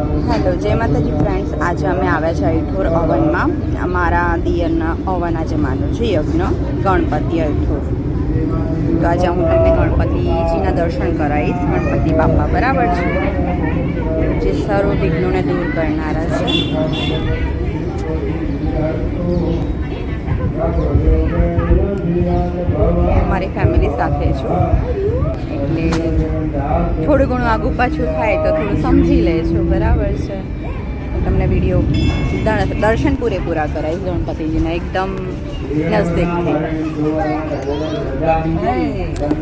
Hello, જય માતાજી friends. આજે અમે આવ્યા છે અઠોર અવનમાં અમારા દિયરના અવન આજે માનો છે, યજ્ઞ, ગણપતિ અઠોર તો આજે હું તમને ગણપતિજીના દર્શન કરાવીશ. ગણપતિ બાપા બરાબર છે? જે સર્વ વિઘ્નોને દૂર કરનારા છે. મારી ફેમિલી સાથે છું. થોડું ઘણું આગું પાછું થાય તો થોડું સમજી લેજો, બરાબર છે. તમને વીડિયો દર- દર્શન પૂરેપૂરા કરાવીશ ગણપતિજીના એકદમ નજદીકથી.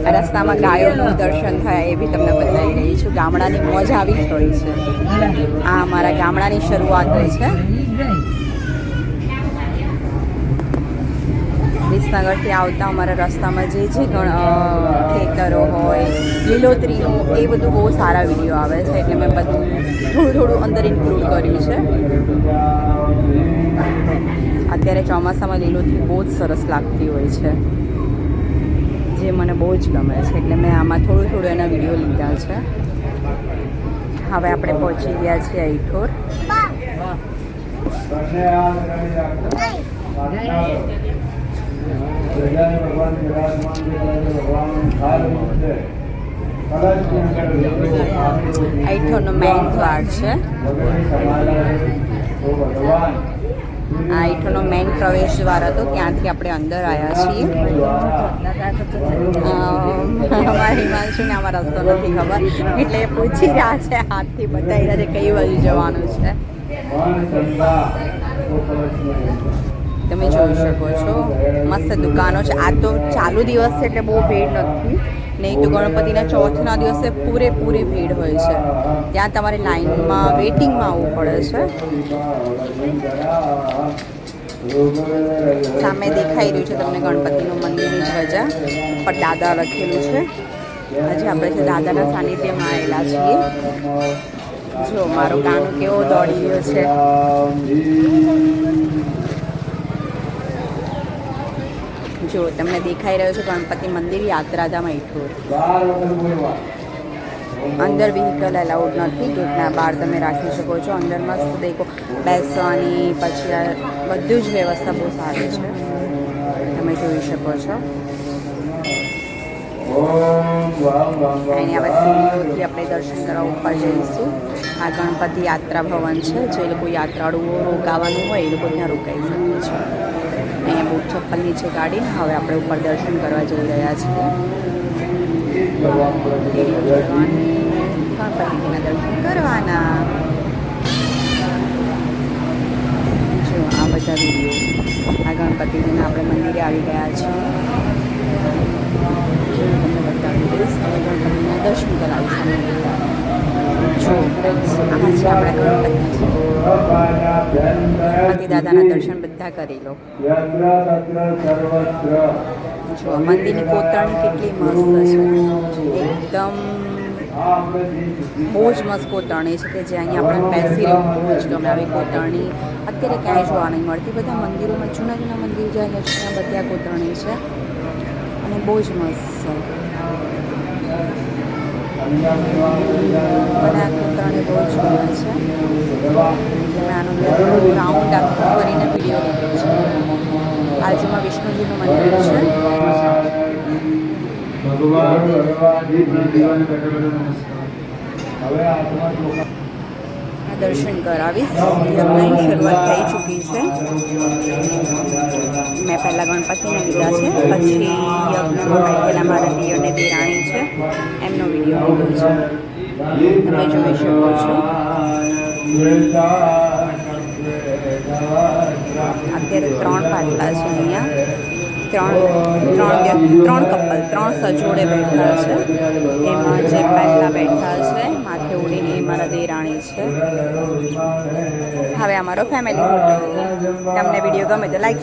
રસ્તામાં ગાયોનું દર્શન થાય એ બી તમને બતાવી રહી છું. ગામડાની મોજ આવી જ હોય છે. આ અમારા ગામડાની શરૂઆત હોય છે. વિસનગરથી આવતા અમારા રસ્તામાં જે જે ગણ અ, ખેતરો હોય લીલોતરીનું એ બધું બહુ સારા વીડિયો આવે છે એટલે મેં બધું થોડું થોડું અંદર ઇન્ક્લુડ કર્યું છે. અત્યારે ચોમાસામાં લીલોતરી બહુ જ સરસ લાગતી હોય છે. જે મને બહુ જ ગમે છે એટલે મેં આમાં થોડું થોડું એના વીડિયો લીધા છે. હવે આપણે પહોંચી ગયા છીએ ઈઠોર આઈઠોરનો મેઇન દ્વાર છે. આ આઈઠોરનો મેઇન પ્રવેશ દ્વાર હતો. ત્યાંથી આપણે અંદર આવ્યા છીએ. અમ, અમારા હિમાંશુને આમાં રસ્તો નથી ખબર. એટલે પૂછી રહ્યા છે હાથથી બતાવી રહ્યા છે કઈ બાજુ જવાનું છે. તમે જોઈ શકો છો. મસ્ત દુકાનો છે. આ તો ચાલુ દિવસ છે એટલે બહુ ભીડ નથી. નહીં તો ગણપતિના ચોથના દિવસે પૂરેપૂરી ભીડ હોય છે. ત્યાં તમારે લાઈનમાં વેઇટિંગમાં આવવું પડે છે. સામે દેખાઈ રહ્યું છે તમને ગણપતિનું મંદિરની ધ્વજા પર દાદા લખેલું છે. હજી આપણે છે દાદાના સાનિધ્યમાં આવેલા છીએ. જો, મારો કાનો કેવો દોડી ગયો છે. જો તમને દેખાઈ રહ્યો છે ગણપતિ મંદિર યાત્રાધામ ઈઠોર અંદર વ્હીકલ અલાઉડ નથી, ગેટના બહાર તમે રાખી શકો છો, અંદર મસ્ત દેખો, બેસવાની, પછી બધું જ વ્યવસ્થા બહુ સારી છે. તમે જોઈ શકો છો. અહીં હવે સીડીઓથી આપણે દર્શન કરવા ઉપર જઈશું. આ ગણપતિ યાત્રા ભવન છે, જે લોકો યાત્રાળુઓ રોકાવાનું હોય એ લોકો ત્યાં રોકાઈ શકે છે. અહીંયા બહુ ચપ્પલની છે ગાડીને હવે આપણે ઉપર દર્શન કરવા જઈ રહ્યા છીએ. ગણપતિજીના દર્શન કરવાના. જો, આ બધા આ ગણપતિજીના આપણે મંદિરે આવી ગયા છીએ. તમને ગણપતિના દર્શન કરાવીશ. જો આ છે આપણા ગણપતિ દાદાના દર્શન બધા કરી લો. જો મંદિરની કોતરણી કેટલી મસ્ત છે. એકદમ બહુ જ મસ્ત કોતરણી છે કે જે અહીંયા આપણે બેસી રહ્યું બહુ જ ગમે આવી કોતરણી. અત્યારે ક્યાંય જોવા નહીં મળતી. બધા મંદિરોમાં જૂના જૂના મંદિર જાય છે ત્યાં બધા કોતરણી છે. અને બહુ જ મસ્ત છે. બધા કોતરણી બહુ જ ગમે છે મેં આનો રાઉન્ડ આખો ફરીને વીડિયો લીધો છે બાજુમાં વિષ્ણુજીનું મંદિર છે દર્શન કરાવીશ. યજ્ઞની શરૂઆત થઈ ચૂકી છે. મેં પહેલાં ગણપતિને લીધા છે. પછી યજ્ઞમાં મારા અને દેરાણી છે. એમનો વીડિયો લીધો છે. તમે જોઈ શકો છો. અત્યારે ત્રણ પાટલા છે અહીંયા. ત્રણ ત્રણ ત્રણ કપલ, ત્રણ સજોડે બેઠા છે. એમાં જે પહેલાં બેઠા છે, માથે ઉડીને મારા દેરાણી છે. હવે અમારો ફેમિલી ફોટો તમને વીડિયો ગમે તો લાઈક